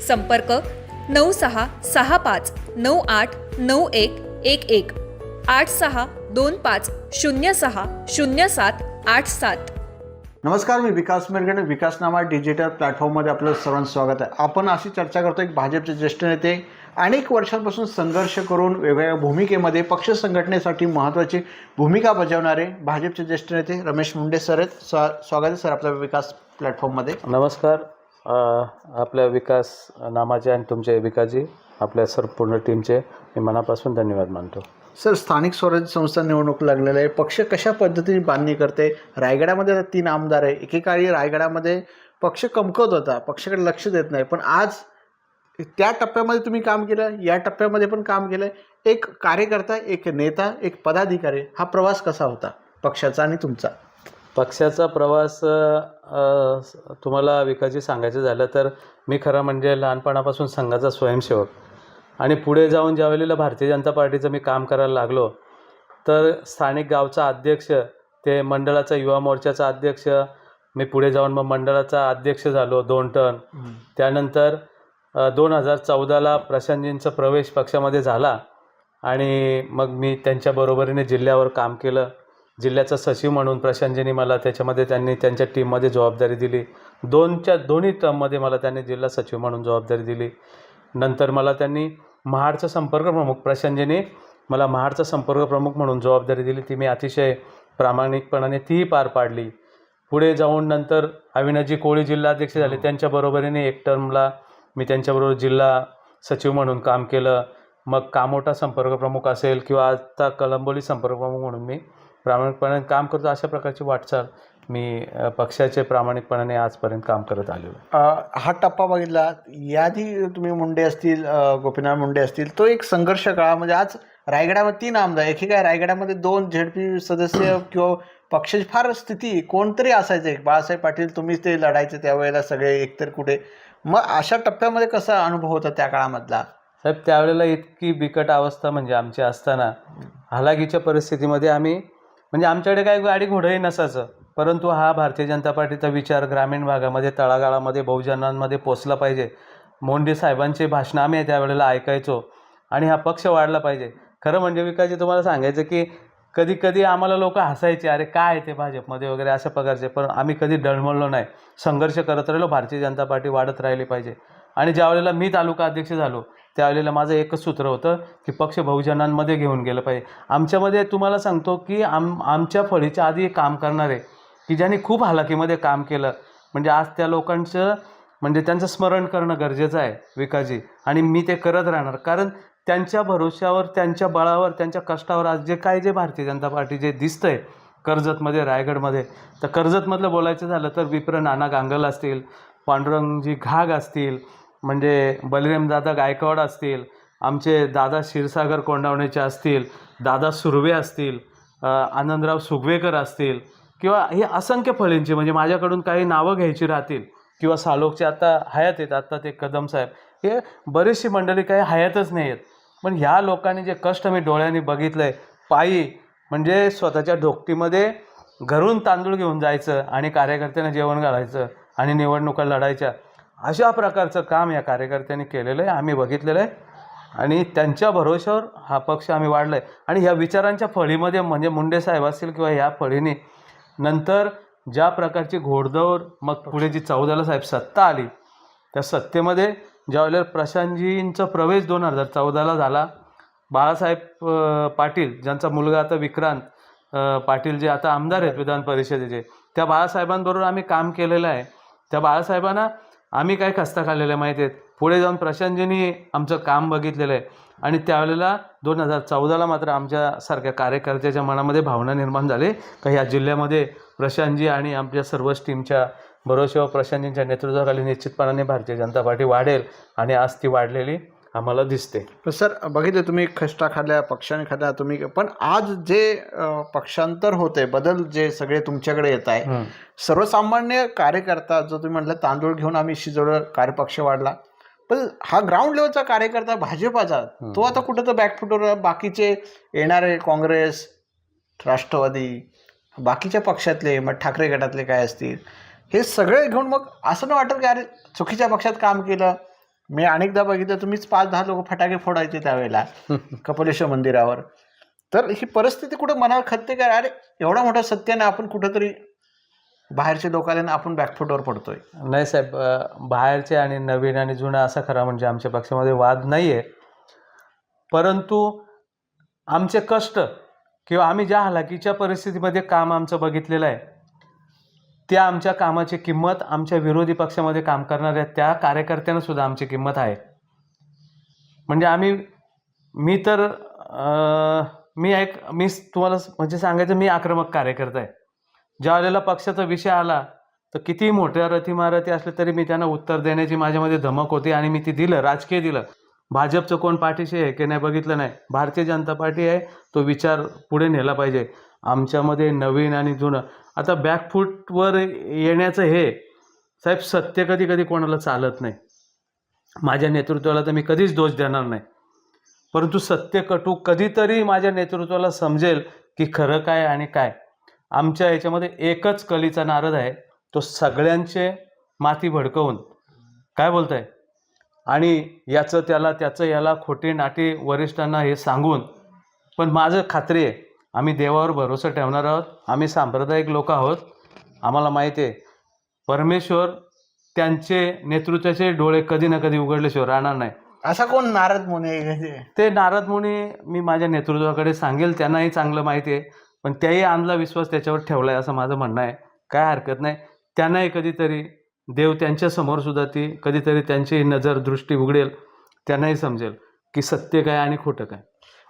संपर्क नऊ सहा सहा पाच नऊ आठ नऊ एक एक एक. आठ सहा दोन पाच शून्य सहा शून्य सात आठ सात. नमस्कार मी विकास मिरगणे विकासनामा डिजिटल प्लॅटफॉर्ममध्ये आपलं सर्वांचं स्वागत आहे. आपण अशी चर्चा करतो एक भाजपचे ज्येष्ठ नेते अनेक वर्षांपासून संघर्ष करून वेगवेगळ्या भूमिकेमध्ये पक्ष संघटनेसाठी महत्त्वाची भूमिका बजावणारे भाजपचे ज्येष्ठ नेते रमेश मुंडे सर आहेत. स्वा स्वागत आहे सर आपल्या विकास प्लॅटफॉर्ममध्ये. नमस्कार. आपल्या विकास नामाचे आणि तुमचे विकासजी आपल्या सर पूर्ण टीमचे मी मनापासून धन्यवाद मानतो. सर स्थानिक स्वराज्य संस्था निवडणूक लागलेलं आहे. पक्ष कशा पद्धतीने बांधणी करते? रायगडामध्ये तीन आमदार आहे एकेकाळी रायगडामध्ये पक्ष कमकवत होता. पक्षाकडे लक्ष देत नाही. पण आज त्या टप्प्यामध्ये तुम्ही काम केलं या टप्प्यामध्ये पण काम केलं एक कार्यकर्ता एक नेता एक पदाधिकारी हा प्रवास कसा होता? पक्षाचा आणि तुमचा. पक्षाचा प्रवास तुम्हाला विकासजी सांगायचं झालं तर मी खरं म्हणजे लहानपणापासून संघाचा स्वयंसेवक. आणि पुढे जाऊन ज्या वेळेला भारतीय जनता पार्टीचं मी काम करायला लागलो तर स्थानिक गावचा अध्यक्ष ते मंडळाचा युवा मोर्चाचा अध्यक्ष मी पुढे जाऊन मग मंडळाचा अध्यक्ष झालो दोन टर्न त्यानंतर दोन हजार चौदाला प्रशांतजींचा प्रवेश पक्षामध्ये झाला आणि मग मी त्यांच्या बरोबरीने जिल्ह्यावर काम केलं. जिल्ह्याचा सचिव म्हणून प्रशांतजींनी मला त्याच्यामध्ये त्यांनी त्यांच्या टीममध्ये जबाबदारी दिली. दोनच्या दोन्ही टर्ममध्ये मला त्यांनी जिल्हा सचिव म्हणून जबाबदारी दिली. नंतर मला त्यांनी महाडचा संपर्क प्रमुख प्रशांतजींनी मला महाडचा संपर्क प्रमुख म्हणून जबाबदारी दिली. ती मी अतिशय प्रामाणिकपणाने तीही पार पाडली. पुढे जाऊन नंतर अविनाजी कोळी जिल्हाध्यक्ष झाले. त्यांच्या बरोबरीने एक टर्मला मी त्यांच्याबरोबर जिल्हा सचिव म्हणून काम केलं. मग कामोठा संपर्क प्रमुख असेल किंवा आता कळंबोली संपर्क प्रमुख म्हणून मी प्रामाणिकपणे काम करतो अशा प्रकारची वाटचाल मी पक्षाचे प्रामाणिकपणाने आजपर्यंत काम करत आलेलो हा टप्पा बघितला. याआधी तुम्ही मुंडे असतील गोपीनाथ मुंडे असतील तो एक संघर्ष काळामध्ये आज रायगडामध्ये तीन आमदार एकेका रायगडामध्ये दोन झेडपी सदस्य किंवा पक्षाची फार स्थिती कोणतरी असायचे बाळासाहेब पाटील तुम्हीच ते लढायचे त्यावेळेला सगळे एकतर कुठे. मग अशा टप्प्यामध्ये कसा अनुभव होता त्या काळामधला? साहेब त्यावेळेला इतकी बिकट अवस्था म्हणजे आमची असताना हालाकीच्या परिस्थितीमध्ये आम्ही म्हणजे आमच्याकडे काय गाडी घोडंही नसायचं. परंतु हा भारतीय जनता पार्टीचा विचार ग्रामीण भागामध्ये तळागाळामध्ये बहुजनांमध्ये पोचला पाहिजे. मोंडी साहेबांचे भाषणं आम्ही त्यावेळेला ऐकायचो आणि हा पक्ष वाढला पाहिजे. खरं म्हणजे विकायची तुम्हाला सांगायचं की कधी कधी आम्हाला लोक हसायचे अरे काय आहे ते भाजपमध्ये वगैरे? अशा प्रकारचे. पण आम्ही कधी डळमळलो नाही. संघर्ष करत राहिलो भारतीय जनता पार्टी वाढत राहिली पाहिजे. आणि ज्यावेळेला मी तालुका अध्यक्ष झालो त्यावेळेला माझं एकच सूत्र होतं की पक्ष बहुजनांमध्ये घेऊन गेलं पाहिजे. आमच्यामध्ये तुम्हाला सांगतो की आम आमच्या फळीच्या आधी एक काम करणारे की ज्यांनी खूप हालाकीमध्ये काम केलं म्हणजे आज त्या लोकांचं म्हणजे त्यांचं स्मरण करणं गरजेचं आहे विकाजी आणि मी ते करत राहणार. कारण त्यांच्या भरोश्यावर त्यांच्या बळावर त्यांच्या कष्टावर आज जे काय जे भारतीय जनता पार्टी जे दिसतंय कर्जतमध्ये रायगडमध्ये तर कर्जतमधलं बोलायचं झालं तर विप्र नाना गांगल असतील पांडुरंगजी घाग असतील म्हणजे बलरामदादा गायकवाड असतील आमचे दादा क्षीरसागर कोंडावणेचे असतील दादा सुर्वे असतील आनंदराव सुगवेकर असतील किंवा हे असंख्य फळींची म्हणजे माझ्याकडून काही नावं घ्यायची राहतील किंवा सालोकचे आता हयात आहेत आत्ता ते कदम साहेब हे बरीचशी मंडळी काही हयातच नाही आहेत पण ह्या लोकांनी जे कष्ट मी डोळ्यांनी बघितलं आहे पायी म्हणजे स्वतःच्या ढोकटीमध्ये घरून तांदूळ घेऊन जायचं आणि कार्यकर्त्यांना जेवण घालायचं आणि निवडणुका लढायच्या अशा प्रकारचं काम या कार्यकर्त्यांनी केलेलं आहे. आम्ही बघितलेलं आहे. आणि त्यांच्या भरोश्यावर हा पक्ष आम्ही वाढला आहे आणि ह्या विचारांच्या फळीमध्ये म्हणजे मुंडे साहेब असतील किंवा ह्या फळीने नंतर ज्या प्रकारची घोडदौड मग पुढे जी चौदाला साहेब सत्ता आली त्या सत्तेमध्ये ज्यावेळेला प्रशांतजींचा प्रवेश दोन हजार चौदाला झाला बाळासाहेब पाटील ज्यांचा मुलगा आता विक्रांत पाटील जे आता आमदार आहेत विधान परिषदेचे त्या बाळासाहेबांबरोबर आम्ही काम केलेलं आहे. त्या बाळासाहेबांना आम्ही काय खस्ता खाल्लेल्या माहिती आहेत पुढे जाऊन प्रशांतजींनी आमचं काम बघितलेलं आहे. आणि त्यावेळेला दोन हजार चौदाला मात्र आमच्यासारख्या कार्यकर्त्याच्या मनामध्ये भावना निर्माण झाली. का ह्या जिल्ह्यामध्ये प्रशांतजी आणि आमच्या सर्वच टीमच्या भरोशा प्रशांतजींच्या नेतृत्वाखाली निश्चितपणाने भारतीय जनता पार्टी वाढेल आणि आज ती वाढलेली. आम्हाला दिसते पण सर बघितले तुम्ही खस्ता खाल्ल्या पक्षाने खाल्ल्या तुम्ही पण आज जे पक्षांतर होते बदल जे सगळे तुमच्याकडे येत आहे. सर्वसामान्य कार्यकर्ता जो तुम्ही म्हटलं तांदूळ घेऊन आम्ही शिजवलं कार्यपक्ष वाढला पण हा ग्राउंड लेवलचा कार्यकर्ता भाजपाचा तो आता कुठं तर बॅकफुटवर. बाकीचे येणारे काँग्रेस राष्ट्रवादी बाकीच्या पक्षातले मग ठाकरे गटातले काय असतील हे सगळे घेऊन मग असं नाही वाटत की अरे चुकीच्या पक्षात काम केलं मी अनेकदा बघितलं तुम्हीच पाच दहा लोक फटाके फोडायचे त्यावेळेला कपिलेश्वर मंदिरावर. तर ही परिस्थिती कुठं मनावर खतते का? अरे एवढा मोठा सत्याने आपण कुठंतरी बाहेरचे लोक आले ना आपण बॅकफुटवर पडतोय. नाही साहेब बाहेरचे आणि नवीन आणि जुनं असा खरा म्हणजे आमच्या पक्षामध्ये वाद नाही आहे परंतु आमचे कष्ट किंवा आम्ही ज्या हलाखीच्या परिस्थितीमध्ये काम आमचं बघितलेलं आहे त्या आमच्या कामाची किंमत आमच्या विरोधी पक्षामध्ये काम करणाऱ्या त्या कार्यकर्त्यांना सुद्धा आमची किंमत आहे. म्हणजे आम्ही मी तर मी एक मी तुम्हाला म्हणजे सांगायचं मी आक्रमक कार्यकर्ता आहे. ज्या वेळेला पक्षाचा विषय आला तर कितीही मोठ्या रथीमारथी असले तरी मी त्यांना उत्तर देण्याची माझ्यामध्ये धमक होती आणि मी ती दिलं राजकीय दिलं. भाजपचं कोण पाठीशी आहे की नाही बघितलं नाही. भारतीय जनता पार्टी आहे तो विचार पुढे नेला पाहिजे. आमच्यामध्ये नवीन आणि जुनं आता बॅकफूटवर येण्याचं हे साहेब सत्य कधी कधी कोणाला चालत नाही. माझ्या नेतृत्वाला तर मी कधीच दोष देणार नाही. परंतु सत्य कटू कधीतरी माझ्या नेतृत्वाला समजेल की खरं काय आणि काय. आमच्या याच्यामध्ये एकच कलीचा नारद आहे तो सगळ्यांचे माती भडकवून. काय बोलताय? आणि याचं त्याला त्याचं याला खोटी नाटी वरिष्ठांना हे सांगून पण माझं खात्री आहे आम्ही देवावर भरोसा ठेवणार आहोत. आम्ही सांप्रदायिक लोक आहोत. आम्हाला माहिती आहे परमेश्वर त्यांचे नेतृत्वाचे डोळे कधी ना कधी उघडल्याशिवाय राहणार नाही. असा कोण नारद मुनी ते? नारद मुनी मी माझ्या नेतृत्वाकडे सांगेल त्यांनाही चांगलं माहिती आहे. पण त्याही आणला विश्वास त्याच्यावर ठेवला आहे असं माझं म्हणणं आहे. काय हरकत नाही. त्यांनाही कधीतरी देव त्यांच्यासमोर सुद्धा ती कधीतरी त्यांची नजर दृष्टी उघडेल त्यांनाही समजेल की सत्य काय आणि खोटं काय.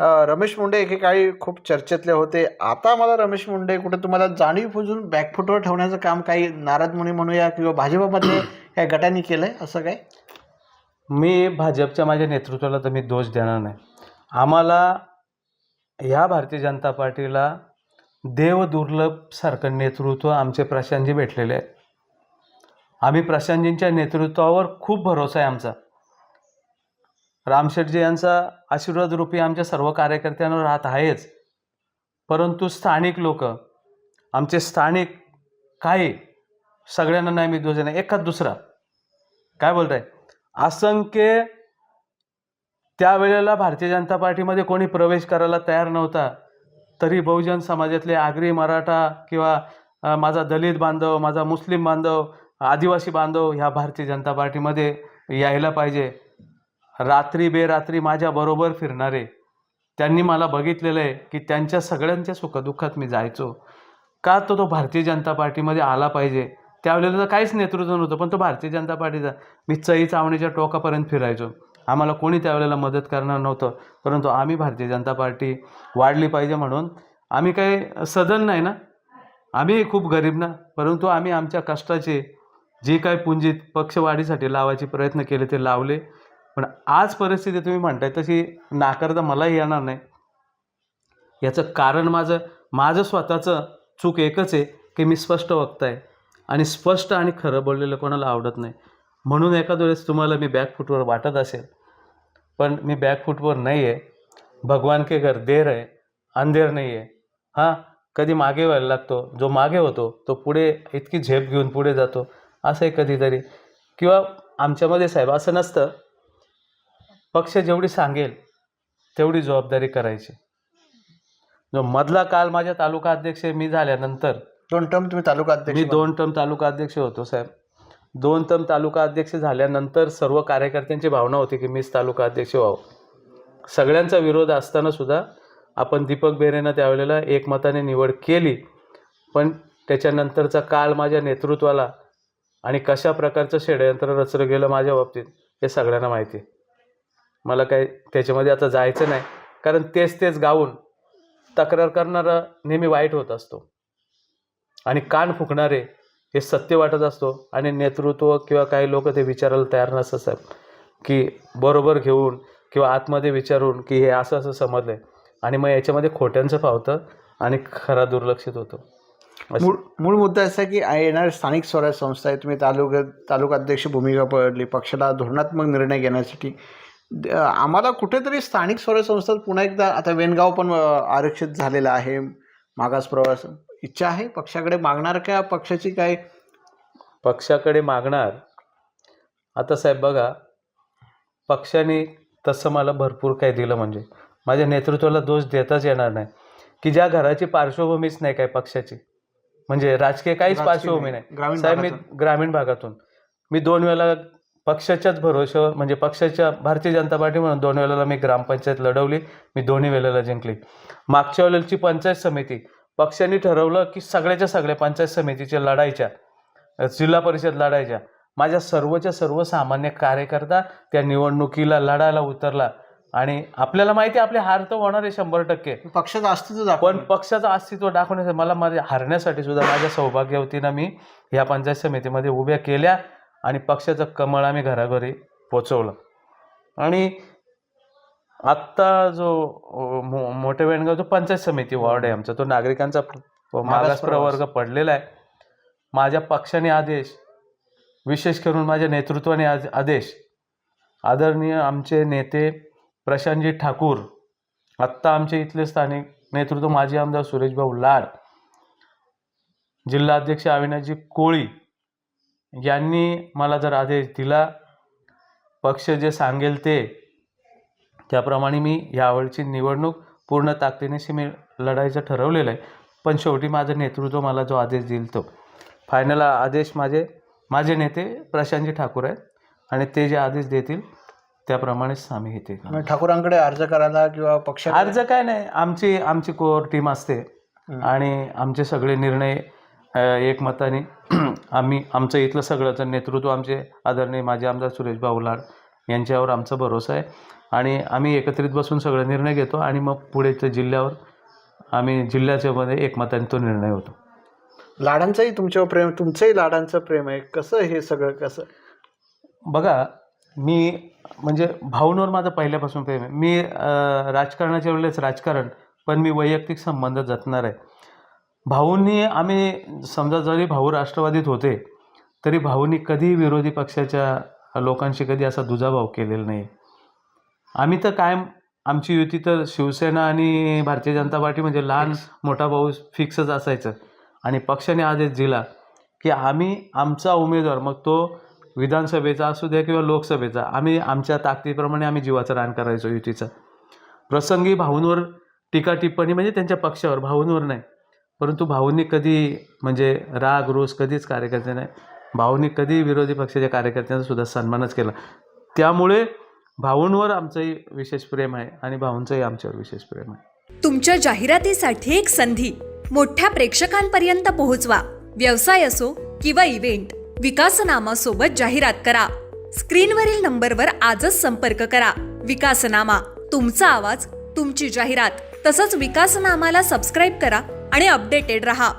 रमेश मुंडे एकेकाळी खूप चर्चेतले होते. आता मला रमेश मुंडे कुठे तुम्हाला जाणीवपूर्वक बॅकफुटवर ठेवण्याचं काम काही नारद मुनी म्हणूया किंवा भाजपमधले काही गटांनी केलंय असं काय? मी भाजपच्या माझ्या नेतृत्वाला तर मी दोष देणार नाही. आम्हाला ह्या भारतीय जनता पार्टीला देव दुर्लभसारखं नेतृत्व आमचे प्रशांतजी भेटलेले आहे आम्ही प्रशांतजींच्या नेतृत्वावर खूप भरोसा आहे आमचा. रामशेठजी यांचा आशीर्वाद रूपी आमच्या सर्व कार्यकर्त्यांवर राहत आहेच. परंतु स्थानिक लोक आमचे स्थानिक काही सगळ्यांना नाही मी दोष एखाद दुसरा. काय बोलताय? असंख्य त्यावेळेला भारतीय जनता पार्टीमध्ये कोणी प्रवेश करायला तयार नव्हता. तरी बहुजन समाजातले आगरी मराठा किंवा माझा दलित बांधव माझा मुस्लिम बांधव आदिवासी बांधव ह्या भारतीय जनता पार्टीमध्ये यायला पाहिजे. रात्री बेरात्री माझ्याबरोबर फिरणारे. त्यांनी मला बघितलेलं आहे की त्यांच्या सगळ्यांच्या सुखदुःखात मी जायचो. का तो तो भारतीय जनता पार्टीमध्ये आला पाहिजे? त्यावेळेला तर काहीच नेतृत्व नव्हतं पण तो भारतीय जनता पार्टीचा मी चई चावणीच्या टोकापर्यंत फिरायचो. आम्हाला कोणी त्यावेळेला मदत करणार नव्हतं परंतु आम्ही भारतीय जनता पार्टी वाढली पाहिजे म्हणून आम्ही काही सदन नाही ना? आम्ही खूप गरीब ना? परंतु आम्ही आमच्या कष्टाचे जे काय पुंजीत पक्षवाढीसाठी लावायचे प्रयत्न केले ते लावले. पण आज परिस्थिती तुम्ही म्हणताय तशी नाकारता मलाही येणार नाही. याचं कारण माझं माझं स्वतःचं चूक एकच आहे की मी स्पष्ट वक्ता आहे आणि स्पष्ट आणि खरं बोललेलं कोणाला आवडत नाही. म्हणून एखाद्या वेळेस तुम्हाला मी बॅकफूटवर वाटत असेल पण मी बॅकफूटवर नाही आहे भगवान के घर देर आहे अंधेर नाही आहे हां कधी मागे व्हायला लागतो जो मागे होतो तो पुढे इतकी झेप घेऊन पुढे जातो. असं आहे कधीतरी. किंवा आमच्यामध्ये साहेब असं नसतं पक्ष जेवढी सांगेल तेवढी जबाबदारी करायची. जो मधला काल माझ्या तालुका अध्यक्ष मी झाल्यानंतर दोन टर्म तुम्ही तालुका अध्यक्ष मी दोन टर्म तालुका अध्यक्ष होतो साहेब. दोन टर्म तालुका अध्यक्ष झाल्यानंतर सर्व कार्यकर्त्यांची भावना होती की मीच तालुका अध्यक्ष व्हावं. सगळ्यांचा विरोध असताना सुद्धा आपण दीपक बेरेनं त्यावेळेला एकमताने निवड केली पण त्याच्यानंतरचा काळ माझ्या नेतृत्वाला आणि कशा प्रकारचं षडयंत्र रचलं गेलं माझ्या बाबतीत हे सगळ्यांना माहिती आहे. मला काही त्याच्यामध्ये आता जायचं नाही. कारण तेच तेच गाऊन तक्रार करणारा नेहमी वाईट होत असतो. आणि कान फुकणारे हे सत्य वाटत असतो. आणि नेतृत्व किंवा काही लोक ते विचारायला तयार नसतात की बरोबर घेऊन किंवा आतमध्ये विचारून की हे असं असं समजलंय. आणि मग याच्यामध्ये खोट्यांचं फावतं आणि खरा दुर्लक्षित होतो. मूळ मूळ मुद्दा असा की येणार येणाऱ्या स्थानिक स्वराज्य संस्था आहे. तुम्ही तालुका तालुकाध्यक्ष भूमिका पडली. पक्षाला धोरणात्मक निर्णय घेण्यासाठी आम्हाला कुठेतरी स्थानिक स्वराज्य संस्थात पुन्हा एकदा आता वेनगाव पण आरक्षित झालेलं आहे मागास प्रवास. इच्छा आहे? पक्षाकडे मागणार का पक्षाची काय पक्षाकडे मागणार. आता साहेब बघा पक्षाने तसं मला भरपूर काही दिलं म्हणजे. माझ्या नेतृत्वाला दोष देताच येणार नाही. की ज्या घराची पार्श्वभूमीच नाही काय पक्षाची. म्हणजे राजकीय काहीच पार्श्वभूमी नाही. साहेब मी. ग्रामीण भागातून. मी दोन वेळेला पक्षाच्याच भरोश्यावर म्हणजे पक्षाच्या भारतीय जनता पार्टी म्हणून दोन वेळेला मी ग्रामपंचायत लढवली मी दोन्ही वेळेला जिंकली. मागच्या वेळेची पंचायत समिती पक्षाने ठरवलं की सगळ्याच्या सगळ्या पंचायत समितीच्या लढायच्या जिल्हा परिषद लढायच्या. माझ्या सर्वच्या सर्व सामान्य कार्यकर्ता त्या निवडणुकीला लढायला उतरला. आणि आपल्याला माहिती आहे आपले हार तर होणार आहे शंभर टक्के. पक्षाचं अस्तित्व पण पक्षाचं अस्तित्व दाखवण्यासाठी मला माझ्या हारण्यासाठी सुद्धा माझ्या सौभाग्यवतीनं मी ह्या पंचायत समितीमध्ये उभ्या केल्या. आणि पक्षाचं कमळ आम्ही घराघरी पोचवलं. आणि आत्ता जो मो मोठे वेणगाव जो पंचायत समिती वॉर्ड आहे आमचा तो नागरिकांचा मागास प्रवर्ग पडलेला आहे. माझ्या पक्षाने आदेश विशेष करून माझ्या नेतृत्वाने आज आदेश आदरणीय आमचे नेते प्रशांतजी ठाकूर आत्ता आमचे इथले स्थानिक नेतृत्व माजी आमदार सुरेशभाऊ लाड जिल्हाध्यक्ष अविनाशजी कोळी यांनी मला जर आदेश दिला पक्ष जे सांगेल ते त्याप्रमाणे मी यावेळची निवडणूक पूर्ण ताकदीनेशी मी लढायचं ठरवलेलं आहे. पण शेवटी माझं नेतृत्व मला जो आदेश देईल तो. फायनल आदेश माझे माझे नेते प्रशांतजी ठाकूर आहेत आणि ते जे आदेश देतील त्याप्रमाणेच आम्ही मग ठाकूरांकडे अर्ज करायला किंवा पक्ष अर्ज काय नाही आमची आमची कोर टीम असते आणि आमचे सगळे निर्णय एकमताने आम्ही आमचं इथलं सगळंचं नेतृत्व आमचे आदरणीय माझे आमदार सुरेश भाऊ लाड यांच्यावर आमचा भरोसा आहे. आणि आम्ही एकत्रित बसून सगळे निर्णय घेतो आणि मग पुढे ते जिल्ह्यावर आम्ही जिल्ह्याच्या मध्ये एकमताने तो निर्णय होतो. लाडांचंही तुमच्यावर प्रेम तुमचंही लाडांचं प्रेम आहे. कसं हे सगळं कसं? बघा मी म्हणजे भाऊंवर माझं पहिल्यापासून प्रेम आहे. मी राजकारणाच्या वेळेस राजकारण पण मी वैयक्तिक संबंध जपणार आहे. भाऊंनी आम्ही समजा जरी भाऊ राष्ट्रवादीत होते तरी भाऊंनी कधी विरोधी पक्षाच्या लोकांशी कधी असा दुजाभाव केलेला नाही. आम्ही तर कायम आमची युती तर शिवसेना आणि भारतीय जनता पार्टी म्हणजे लहान मोठा भाऊ फिक्सच असायचं. आणि पक्षाने आदेश दिला की आम्ही आमचा उमेदवार मग तो विधानसभेचा असू द्या किंवा लोकसभेचा आम्ही आमच्या ताकदीप्रमाणे आम्ही जीवाचं रान करायचो युतीचं. प्रसंगी भाऊंवर टीका टिप्पणी म्हणजे त्यांच्या पक्षावर भाऊंवर नाही. परंतु भाऊंनी कधी म्हणजे राग रोष कधीच कार्यकर्ते नाही. भाऊंनी कधी विरोधी पक्षाच्या कार्यकर्त्यांचा सुद्धा सन्मानच केला. त्यामुळे भाऊंवर आमचंही विशेष प्रेम आहे आणि भाऊंचंही आमच्यावर विशेष प्रेम आहे. तुमच्या जाहिरातीसाठी एक संधी. मोठ्या प्रेक्षकांपर्यंत पोहोचवा. व्यवसाय असो किंवा इव्हेंट विकासनामासोबत जाहिरात करा. स्क्रीनवरील नंबरवर आजच संपर्क करा. विकासनामा तुमचा आवाज तुमची जाहिरात. तसंच विकासनामाला सबस्क्राईब करा. आणि अपडेटेड रहा.